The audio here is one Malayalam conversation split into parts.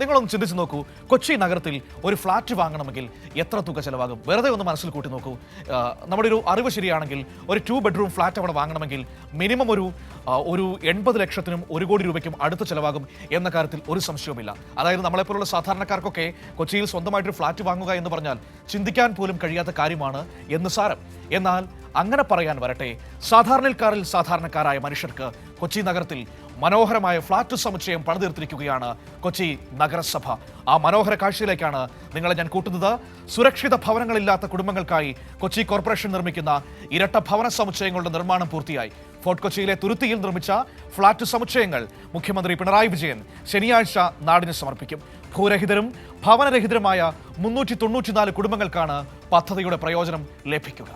നിങ്ങളൊന്ന് ചിന്തിച്ച് നോക്കൂ. കൊച്ചി നഗരത്തിൽ ഒരു ഫ്ലാറ്റ് വാങ്ങണമെങ്കിൽ എത്ര തുക ചിലവാകും? വെറുതെ ഒന്ന് മനസ്സിൽ കൂട്ടി നോക്കൂ. നമ്മുടെ ഒരു അറിവ് ശരിയാണെങ്കിൽ ഒരു ടു ബെഡ്റൂം ഫ്ലാറ്റ് അവിടെ വാങ്ങണമെങ്കിൽ മിനിമം ഒരു ഒരു എൺപത് ലക്ഷത്തിനും ഒരു കോടി രൂപയ്ക്കും അടുത്ത് ചിലവാകും എന്ന കാര്യത്തിൽ ഒരു സംശയവുമില്ല. അതായത് നമ്മളെപ്പോലുള്ള സാധാരണക്കാർക്കൊക്കെ കൊച്ചിയിൽ സ്വന്തമായിട്ടൊരു ഫ്ലാറ്റ് വാങ്ങുക എന്ന് പറഞ്ഞാൽ ചിന്തിക്കാൻ പോലും കഴിയാത്ത കാര്യമാണ് എന്ന് സാരം. എന്നാൽ അങ്ങനെ പറയാൻ വരട്ടെ. സാധാരണക്കാരിൽ സാധാരണക്കാരായ മനുഷ്യർക്ക് കൊച്ചി നഗരത്തിൽ മനോഹരമായ ഫ്ളാറ്റ് സമുച്ചയം പണിതീർത്തിരിക്കുകയാണ് കൊച്ചി നഗരസഭ. ആ മനോഹര കാഴ്ചയിലേക്കാണ് നിങ്ങളെ ഞാൻ കൂട്ടുന്നത്. സുരക്ഷിത ഭവനങ്ങളില്ലാത്ത കുടുംബങ്ങൾക്കായി കൊച്ചി കോർപ്പറേഷൻ നിർമ്മിക്കുന്ന ഇരട്ട ഭവന സമുച്ചയങ്ങളുടെ നിർമ്മാണം പൂർത്തിയായി. ഫോർട്ട് കൊച്ചിയിലെ തുരുത്തിയിൽ നിർമ്മിച്ച ഫ്ളാറ്റ് സമുച്ചയങ്ങൾ മുഖ്യമന്ത്രി പിണറായി വിജയൻ ശനിയാഴ്ച നാടിന് സമർപ്പിക്കും. ഭൂരഹിതരും ഭവനരഹിതരുമായ മുന്നൂറ്റി തൊണ്ണൂറ്റിനാല് കുടുംബങ്ങൾക്കാണ് പദ്ധതിയുടെ പ്രയോജനം ലഭിക്കുക.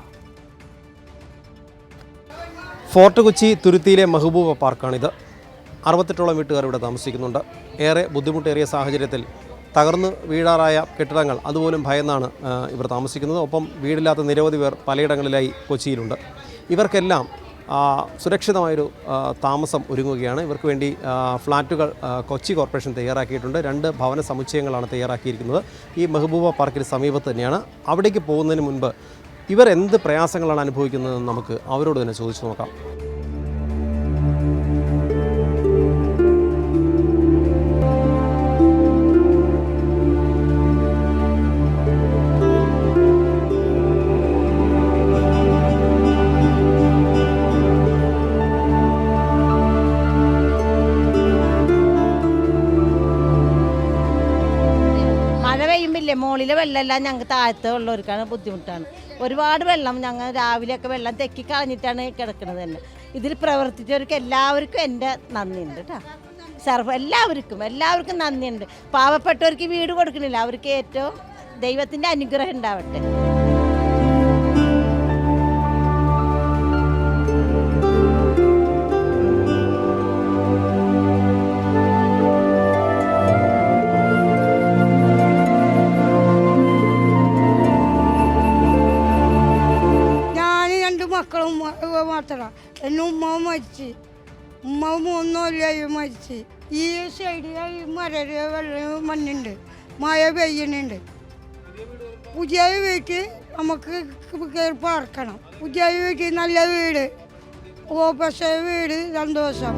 ഫോർട്ട് കൊച്ചി തുരുത്തിയിലെ മെഹബൂബ പാർക്കാണിത്. അറുപത്തെട്ടോളം വീട്ടുകാർ ഇവിടെ താമസിക്കുന്നുണ്ട്. ഏറെ ബുദ്ധിമുട്ടേറിയ സാഹചര്യത്തിൽ തകർന്നു വീഴാറായ കെട്ടിടങ്ങൾ അതുപോലും ഭയന്നാണ് ഇവർ താമസിക്കുന്നത്. ഒപ്പം വീടില്ലാത്ത നിരവധി പേർ പലയിടങ്ങളിലായി കൊച്ചിയിലുണ്ട്. ഇവർക്കെല്ലാം സുരക്ഷിതമായൊരു താമസം ഒരുങ്ങുകയാണ്. ഇവർക്ക് വേണ്ടി ഫ്ലാറ്റുകൾ കൊച്ചി കോർപ്പറേഷൻ തയ്യാറാക്കിയിട്ടുണ്ട്. രണ്ട് ഭവന സമുച്ചയങ്ങളാണ് തയ്യാറാക്കിയിരിക്കുന്നത്. ഈ മെഹബൂബ പാർക്കിന് സമീപത്ത് തന്നെയാണ്. അവിടേക്ക് പോകുന്നതിന് മുൻപ് ഇവർ എന്ത് പ്രയാസങ്ങളാണ് അനുഭവിക്കുന്നതെന്ന് നമുക്ക് അവരോട് തന്നെ ചോദിച്ചു നോക്കാം. മുകളിലെ വെള്ളമെല്ലാം ഞങ്ങൾക്ക് താഴത്തെ ഉള്ളവർക്കാണ് ബുദ്ധിമുട്ടാണ്. ഒരുപാട് വെള്ളം ഞങ്ങൾ രാവിലെയൊക്കെ വെള്ളം തെക്കി കളഞ്ഞിട്ടാണ് കിടക്കുന്നത് തന്നെ. ഇതിൽ പ്രവർത്തിച്ചവർക്ക് എല്ലാവർക്കും എന്റെ നന്ദിയുണ്ട് കേട്ടോ സർവ എല്ലാവർക്കും എല്ലാവർക്കും നന്ദിയുണ്ട്. പാവപ്പെട്ടവർക്ക് വീട് കൊടുക്കണില്ല. അവർക്ക് ഏറ്റവും ദൈവത്തിന്റെ അനുഗ്രഹം ഉണ്ടാവട്ടെ. മരിച്ച്. ഉമ്മ മൂന്നൊല്ലായി മരിച്ച്. ഈ സൈഡിലായി മരര് വെള്ളം മണ്ണുണ്ട് മഴ പെയ്യുന്നുണ്ട്. പുതിയ വീട്ടിൽ നമുക്ക് കയറി പാർക്കണം. പുതിയ വീട്ടിൽ നല്ല വീട്. ഓപ്പസ വീട് സന്തോഷം.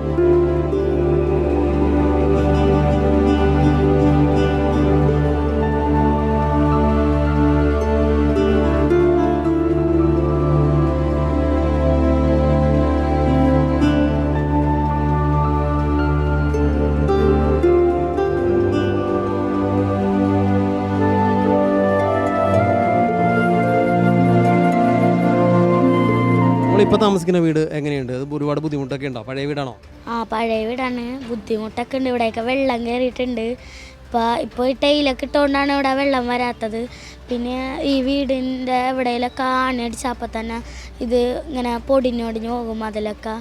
നമ്മളിപ്പോൾ താമസിക്കുന്ന വീട് എങ്ങനെയുണ്ട്? അത് ഒരുപാട് ബുദ്ധിമുട്ടൊക്കെ ഉണ്ടോ? പഴയ വീടാണോ? ആ പഴയ വീടാണ്. ബുദ്ധിമുട്ടൊക്കെ ഉണ്ട്. ഇവിടെയൊക്കെ വെള്ളം കയറിയിട്ടുണ്ട് ഇപ്പോൾ ഇപ്പോൾ ഈ ടൈലൊക്കെ ഇട്ടുകൊണ്ടാണ് ഇവിടെ വെള്ളം വരാത്തത്. പിന്നെ ഈ വീടിന്റെ എവിടെയെങ്കിലൊക്കെ ആണി അടിച്ചപ്പോൾ തന്നെ ഇത് ഇങ്ങനെ പൊടിഞ്ഞൊടിഞ്ഞ് പോകും അതിലൊക്കെ.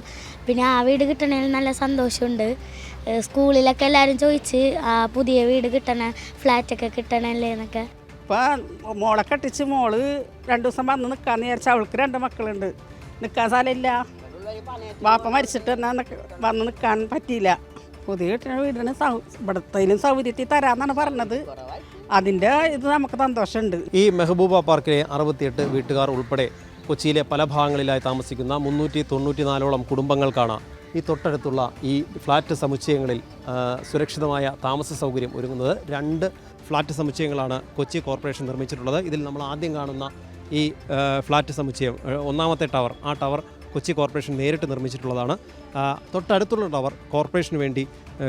പിന്നെ ആ വീട് കിട്ടണതിൽ നല്ല സന്തോഷമുണ്ട്. സ്കൂളിലൊക്കെ എല്ലാവരും ചോദിച്ച് ആ പുതിയ വീട് കിട്ടണ ഫ്ലാറ്റൊക്കെ കിട്ടണല്ലേ എന്നൊക്കെ. ഇപ്പോൾ മോളെ കെട്ടിച്ച് മോൾ രണ്ടു ദിവസം വന്ന് നിൽക്കാന്ന് വിചാരിച്ചാൽ അവൾക്ക് രണ്ട് മക്കളുണ്ട്. നിൽക്കാൻ സ്ഥലമില്ല. വാപ്പ മരിച്ചിട്ട് നിക്ക- വന്ന് നിൽക്കാൻ പറ്റിയില്ല. പുതിയ കിട്ടുന്ന വീടിന് ഇവിടത്തേലും സൗകര്യത്തിൽ തരാമെന്നാണ് പറഞ്ഞത്. അതിന്റെ ഇത് നമുക്ക് സന്തോഷമുണ്ട്. ഈ മെഹബൂബ പാർക്കിലെ അറുപത്തിയെട്ട് വീട്ടുകാർ ഉൾപ്പെടെ കൊച്ചിയിലെ പല ഭാഗങ്ങളിലായി താമസിക്കുന്ന മുന്നൂറ്റി തൊണ്ണൂറ്റിനാലോളം കുടുംബങ്ങൾക്കാണ് ഈ തൊട്ടടുത്തുള്ള ഈ ഫ്ലാറ്റ് സമുച്ചയങ്ങളിൽ സുരക്ഷിതമായ താമസ സൗകര്യം ഒരുങ്ങുന്നത്. രണ്ട് ഫ്ലാറ്റ് സമുച്ചയങ്ങളാണ് കൊച്ചി കോർപ്പറേഷൻ നിർമ്മിച്ചിട്ടുള്ളത്. ഇതിൽ നമ്മൾ ആദ്യം കാണുന്ന ഈ ഫ്ലാറ്റ് സമുച്ചയം ഒന്നാമത്തെ ടവർ ആ ടവർ കൊച്ചി കോർപ്പറേഷൻ നേരിട്ട് നിർമ്മിച്ചിട്ടുള്ളതാണ്. തൊട്ടടുത്തുള്ള ടവർ കോർപ്പറേഷന് വേണ്ടി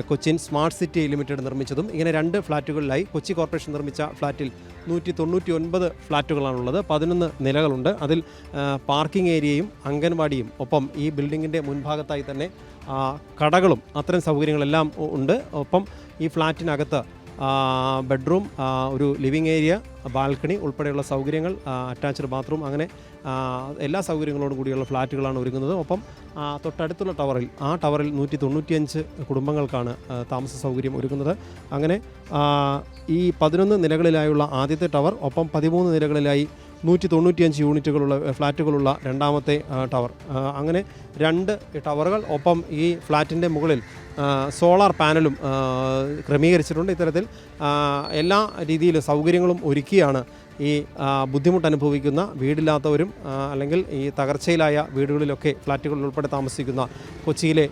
കൊച്ചിൻ സ്മാർട്ട് സിറ്റി ലിമിറ്റഡ് നിർമ്മിച്ചതും ഇങ്ങനെ രണ്ട് ഫ്ലാറ്റുകളിലായി കൊച്ചി കോർപ്പറേഷൻ നിർമ്മിച്ച ഫ്ലാറ്റിൽ നൂറ്റി തൊണ്ണൂറ്റി ഒൻപത് ഫ്ലാറ്റുകളാണുള്ളത്. പതിനൊന്ന് നിലകളുണ്ട്. അതിൽ പാർക്കിംഗ് ഏരിയയും അംഗൻവാടിയും ഒപ്പം ഈ ബിൽഡിങ്ങിന്റെ മുൻഭാഗത്തായി തന്നെ കടകളും അത്തരം സൗകര്യങ്ങളെല്ലാം ഉണ്ട്. ഒപ്പം ഈ ഫ്ലാറ്റിനകത്ത് ആ, ബെഡ്റൂം ഒരു ലിവിങ് ഏരിയ ബാൽക്കണി ഉൾപ്പെടെയുള്ള സൗകര്യങ്ങൾ അറ്റാച്ച്ഡ് ബാത്റൂം അങ്ങനെ എല്ലാ സൗകര്യങ്ങളോടും കൂടിയുള്ള ഫ്ലാറ്റുകളാണ് ഒരുങ്ങുന്നത്. ഒപ്പം തൊട്ടടുത്തുള്ള ടവറിൽ ആ ടവറിൽ നൂറ്റി തൊണ്ണൂറ്റിയഞ്ച് കുടുംബങ്ങൾക്കാണ് താമസ സൗകര്യം ഒരുങ്ങുന്നത്. അങ്ങനെ ഈ പതിനൊന്ന് നിലകളിലായുള്ള ആദ്യത്തെ ടവർ ഒപ്പം പതിമൂന്ന് നിലകളിലായി നൂറ്റി തൊണ്ണൂറ്റിയഞ്ച് യൂണിറ്റുകളുള്ള ഫ്ലാറ്റുകളുള്ള രണ്ടാമത്തെ ടവർ. അങ്ങനെ രണ്ട് ടവറുകൾ ഒപ്പം ഈ ഫ്ലാറ്റിന്റെ മുകളിൽ സോളാർ പാനലും ക്രമീകരിച്ചിട്ടുണ്ട്. ഇത്തരത്തിൽ എല്ലാ രീതിയിലും സൗകര്യങ്ങളും ഒരുക്കിയാണ് ഈ ബുദ്ധിമുട്ട് അനുഭവിക്കുന്ന വീടില്ലാത്തവരും അല്ലെങ്കിൽ ഈ തകർച്ചയിലായ വീടുകളിലൊക്കെ ഫ്ലാറ്റുകളിൽ ഉൾപ്പെടെ താമസിക്കുന്ന കൊച്ചിയിലെ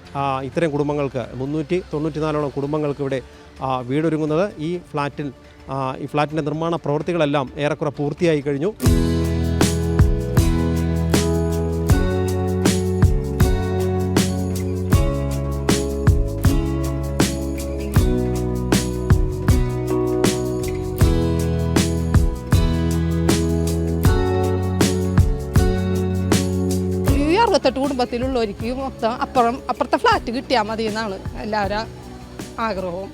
ഇത്തരം കുടുംബങ്ങൾക്ക് മുന്നൂറ്റി തൊണ്ണൂറ്റിനാലോളം കുടുംബങ്ങൾക്ക് ഇവിടെ വീടൊരുങ്ങുന്നത് ഈ ഫ്ലാറ്റിൽ ഈ ഫ്ലാറ്റിന്റെ നിർമ്മാണ പ്രവൃത്തികളെല്ലാം ഏറെക്കുറെ പൂർത്തിയായി കഴിഞ്ഞു. അറുപത്തെട്ട് കുടുംബത്തിലുള്ളവർക്ക് മൊത്തം അപ്പുറം അപ്പുറത്തെ ഫ്ലാറ്റ് കിട്ടിയാൽ മതി എന്നാണ് എല്ലാവരും ആഗ്രഹവും.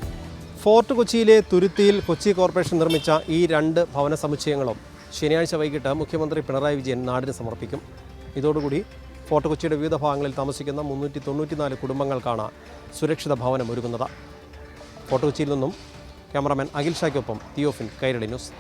ഫോർട്ട് കൊച്ചിയിലെ തുരുത്തിയിൽ കൊച്ചി കോർപ്പറേഷൻ നിർമ്മിച്ച ഈ രണ്ട് ഭവന സമുച്ചയങ്ങളും ശനിയാഴ്ച വൈകിട്ട് മുഖ്യമന്ത്രി പിണറായി വിജയൻ നാടിന് സമർപ്പിക്കും. ഇതോടുകൂടി ഫോർട്ട് കൊച്ചിയുടെ വിവിധ ഭാഗങ്ങളിൽ താമസിക്കുന്ന മുന്നൂറ്റി തൊണ്ണൂറ്റിനാല് കുടുംബങ്ങൾക്കാണ് സുരക്ഷിത ഭവനം ഒരുങ്ങുന്നത് ഫോർട്ട് കൊച്ചിയിൽ നിന്നും ക്യാമറാമാൻ അഖിൽ ഷായ്ക്കൊപ്പം തിയോഫിൻ കൈരളി ന്യൂസ്.